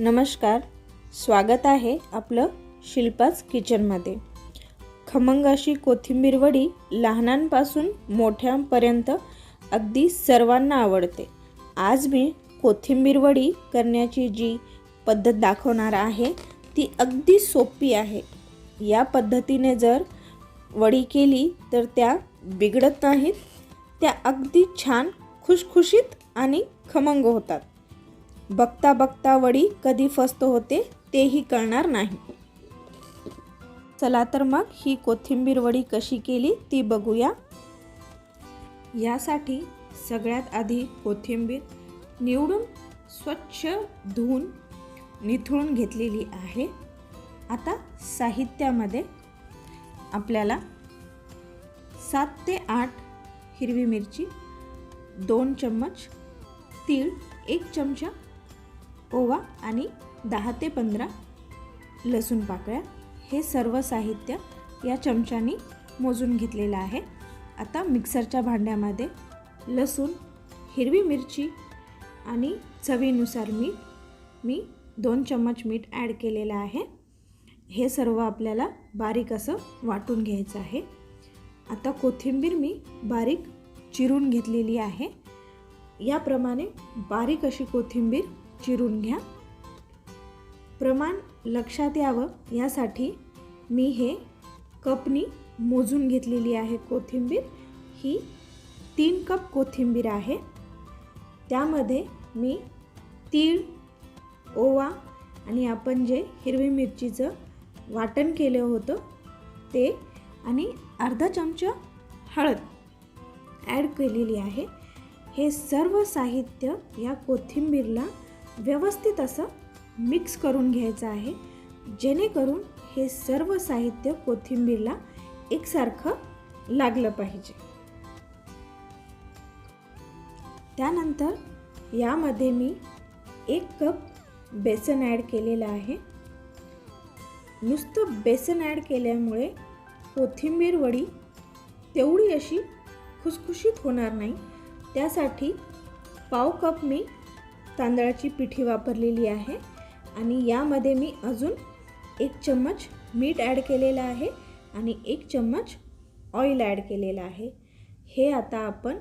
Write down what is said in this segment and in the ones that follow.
नमस्कार स्वागत आहे आपलं शिल्पाच किचनमध्ये. खमंग अशी कोथिंबीर वडी लहानांपासून मोठ्यांपर्यंत अगदी सर्वांना आवडते. आज मी कोथिंबीर वडी करण्याची जी पद्धत दाखवणार आहे ती अगदी सोपी आहे. या पद्धतीने जर वडी केली तर त्या बिघडत नाहीत त्या अगदी छान खुशखुशीत आणि खमंग होतात. बघता बघता वडी कधी फस्त होते तेही कळणार नाही. चला तर मग ही कोथिंबीर वडी कशी केली ती बघूया. यासाठी सगळ्यात आधी कोथिंबीर निवडून स्वच्छ धुवून निथळून घेतलेली आहे. आता साहित्यामध्ये आपल्याला सात ते आठ हिरवी मिरची दोन चम्मच तीळ एक चमचा ओवा आणि दहा ते पंधरा लसूण पाकळ्या हे सर्व साहित्य या चमच्यानी मोजून घेतलेलं आहे. आता मिक्सरच्या भांड्यामध्ये लसूण हिरवी मिरची आणि चवीनुसार मीठ मी दोन चम्मच मीठ ॲड केलेलं आहे. हे सर्व आपल्याला बारीक असं वाटून घ्यायचं आहे. आता कोथिंबीर मी बारीक चिरून घेतलेली आहे. याप्रमाणे बारीक अशी कोथिंबीर चिरून घ्या. प्रमाण लक्षात यावं. यासाठी मी हे कपनी मोजून घेतलेली आहे कोथिंबीर. ही तीन कप कोथिंबीर आहे. त्यामध्ये मी तीळ ओवा आणि आपण जे हिरवी मिरचीचं वाटण केलं होतं ते आणि अर्धा चमचा हळद ॲड केलेली आहे. हे सर्व साहित्य या कोथिंबीरला व्यवस्थित असं मिक्स करून घ्यायचं आहे. जेणेकरून हे सर्व साहित्य कोथिंबीरला एकसारखं लागलं पाहिजे. त्यानंतर यामध्ये मी एक कप बेसन ॲड केलेलं आहे. नुसतं बेसन ॲड केल्यामुळे कोथिंबीर वडी तेवढी अशी खुसखुशीत होणार नाही. त्यासाठी पाव कप मी तांदळाची पिठी वापरलेली आहे. आणि यामध्ये मी अजून एक चम्मच मीठ ॲड केलेलं आहे आणि एक चम्मच ऑइल ॲड केलेलं आहे. हे आता आपण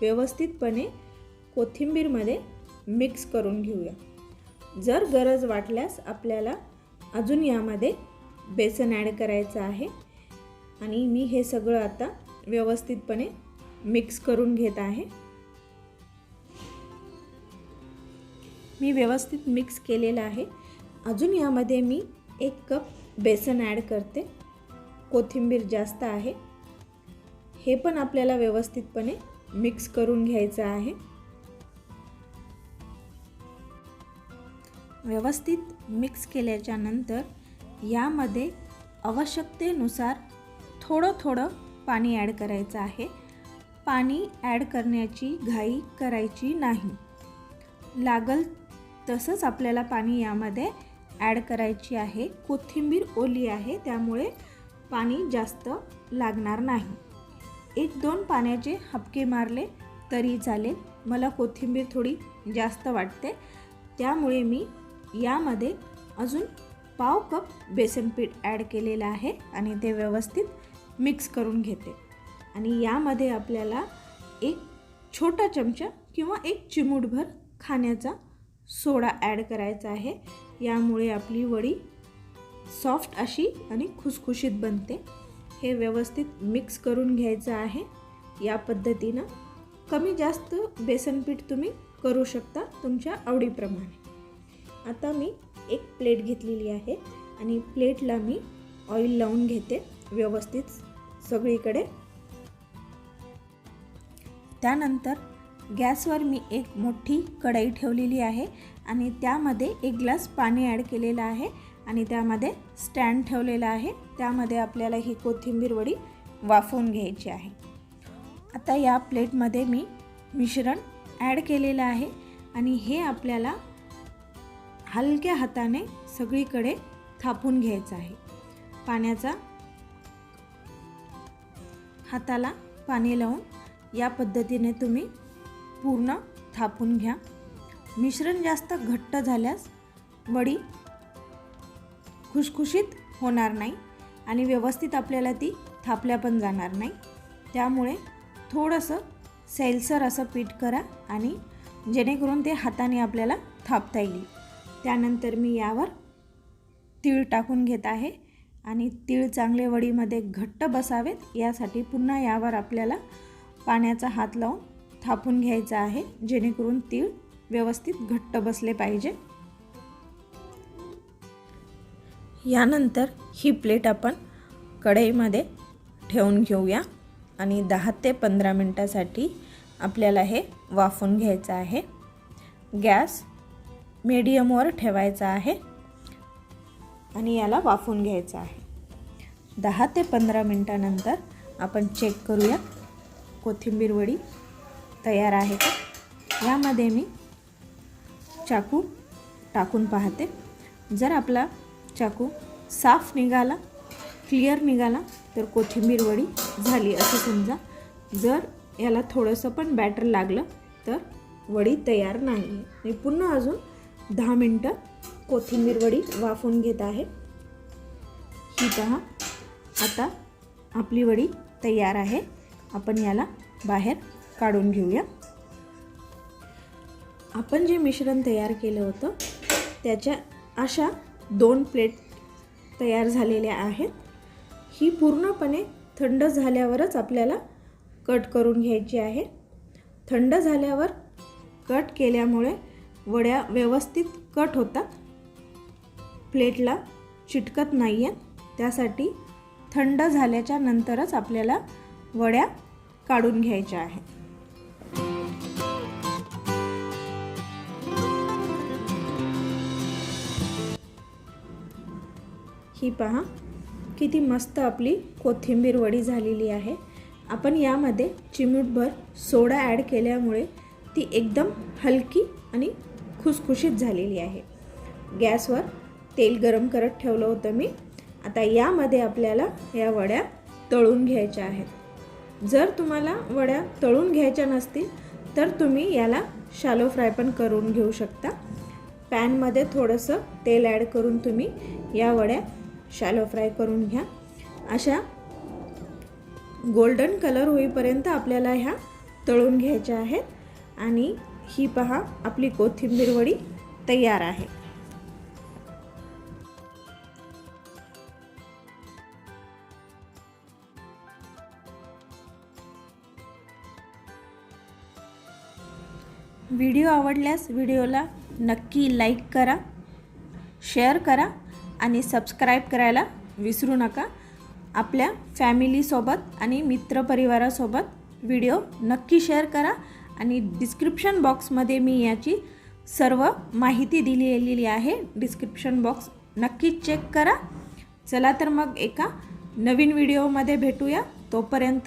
व्यवस्थितपणे कोथिंबीरमध्ये मिक्स करून घेऊया. जर गरज वाटल्यास आपल्याला अजून यामध्ये बेसन ॲड करायचं आहे. आणि मी हे सगळं आता व्यवस्थितपणे मिक्स करून घेत आहे. मी व्यवस्थित मिक्स केलेलं आहे. अजून यामध्ये मी एक कप बेसन ॲड करते. कोथिंबीर जास्त आहे. हे पण आपल्याला व्यवस्थितपणे मिक्स करून घ्यायचं आहे. व्यवस्थित मिक्स केल्याच्यानंतर यामध्ये आवश्यकतेनुसार थोडं थोडं पाणी ॲड करायचं आहे. पाणी ॲड करण्याची घाई करायची नाही. लागल तसंच आपल्याला पाणी यामध्ये ॲड करायची आहे. कोथिंबीर ओली आहे त्यामुळे पाणी जास्त लागणार नाही. एक दोन पाण्याचे हपके मारले तरी चालेल. मला कोथिंबीर थोडी जास्त वाटते. त्यामुळे मी यामध्ये अजून पाव कप बेसन पीठ ॲड केलेलं आहे आणि ते व्यवस्थित मिक्स करून घेते. आणि यामध्ये आपल्याला एक छोटा चमचा किंवा एक चिमूटभर खाण्याचा सोडा ॲड करायचा आहे. यामुळे आपली वडी सॉफ्ट अशी आणि खुसखुशीत बनते. हे व्यवस्थित मिक्स करून घ्यायचं आहे. या पद्धतीनं कमी जास्त बेसनपीठ तुम्ही करू शकता तुमच्या आवडीप्रमाणे. आता मी एक प्लेट घेतलेली आहे आणि प्लेटला मी ऑइल लावून घेते व्यवस्थित सगळीकडे. त्यानंतर गॅसवर मी एक मोठी कढई ठेवलेली आहे आणि त्यामध्ये एक ग्लास पाणी ॲड केलेलं आहे आणि त्यामध्ये स्टँड ठेवलेला आहे. त्यामध्ये आपल्याला ही कोथिंबीर वडी वाफवून घ्यायची आहे. आता या प्लेटमध्ये मी मिश्रण ॲड केलेलं आहे आणि हे आपल्याला हलक्या हाताने सगळीकडे थापून घ्यायचं आहे. पाण्याचा हाताला पाणी लावून या पद्धतीने तुम्ही पूर्ण थापून घ्या. मिश्रण जास्त घट्ट झाल्यास वडी खुशखुशीत होणार नाही आणि व्यवस्थित आपल्याला ती थापल्या पण जाणार नाही. त्यामुळे थोडंसं सैलसर असं पीठ करा आणि जेणेकरून ते हाताने आपल्याला थापता येईल. त्यानंतर मी यावर तीळ टाकून घेत आहे आणि तीळ चांगले वडीमध्ये घट्ट बसावेत यासाठी पुन्हा यावर आपल्याला पाण्याचा हात लावून थापून घ्यायचा आहे जेणेकरून तीळ व्यवस्थित घट्ट बसले पाहिजे. यानंतर ही प्लेट आपण कढईमध्ये ठेवून घेऊया आणि दहा ते पंधरा मिनटासाठी आपल्याला हे वाफून घ्यायचं आहे. गॅस मीडियमवर ठेवायचा आहे आणि याला वाफून घ्यायचं आहे. दहा ते पंधरा मिनटानंतर आपण चेक करूया कोथिंबीर वडी तयार आहे का? यामध्ये मी चाकू टाकून पाहते. जर आपला चाकू साफ निघाला क्लिअर निघाला तर कोथिंबीर वडी झाली असं समजा. जर याला थोडंसं पण बॅटर लागलं तर वडी तयार नाही. मी पुन्हा अजून दहा मिनटं कोथिंबीर वडी वाफून घेत आहे. ही पहा आता आपली वडी तयार आहे. आपण याला बाहेर काढून घेऊया. आपण जे मिश्रण तयार केलं होतं त्याच्या अशा दोन प्लेट तयार झालेल्या आहेत. ही पूर्णपणे थंड झाल्यावरच आपल्याला कट करून घ्यायची आहे. थंड झाल्यावर कट केल्यामुळे वड्या व्यवस्थित कट होतात. प्लेटला चिटकत नाही आहेत त्यासाठी थंड झाल्याच्या नंतरच आपल्याला वड्या काढून घ्यायच्या आहेत. ही पहा किती मस्त आपली कोथिंबीर वडी झालेली आहे. आपण यामध्ये चिमूटभर सोडा ॲड केल्यामुळे ती एकदम हलकी आणि खुसखुशीत झालेली आहे. गॅसवर तेल गरम करत ठेवलं होतं मी. आता यामध्ये आपल्याला या वड्या तळून घ्यायच्या आहेत. जर तुम्हाला वड्या तळून घ्यायच्या नसतील तर तुम्ही याला शालो फ्राय पण करून घेऊ शकता. पॅनमध्ये थोडंसं तेल ॲड करून तुम्ही या वड्या शॅलो फ्राय करून घ्या. अशा गोल्डन कलर होईपर्यंत आपल्याला ह्या तळून घ्यायच्या आहेत. आणि ही पहा आपली कोथिंबीर वडी तयार आहे. व्हिडिओ आवडल्यास व्हिडिओला नक्की लाईक करा शेअर करा आणि सबस्क्राईब करायला विसरू नका. आपल्या फॅमिलीसोबत आणि मित्रपरिवारासोबत व्हिडिओ नक्की शेअर करा आणि डिस्क्रिप्शन बॉक्समध्ये मी याची सर्व माहिती दिलेली आहे. डिस्क्रिप्शन बॉक्स नक्की चेक करा. चला तर मग एका नवीन व्हिडिओमध्ये भेटूया. तोपर्यंत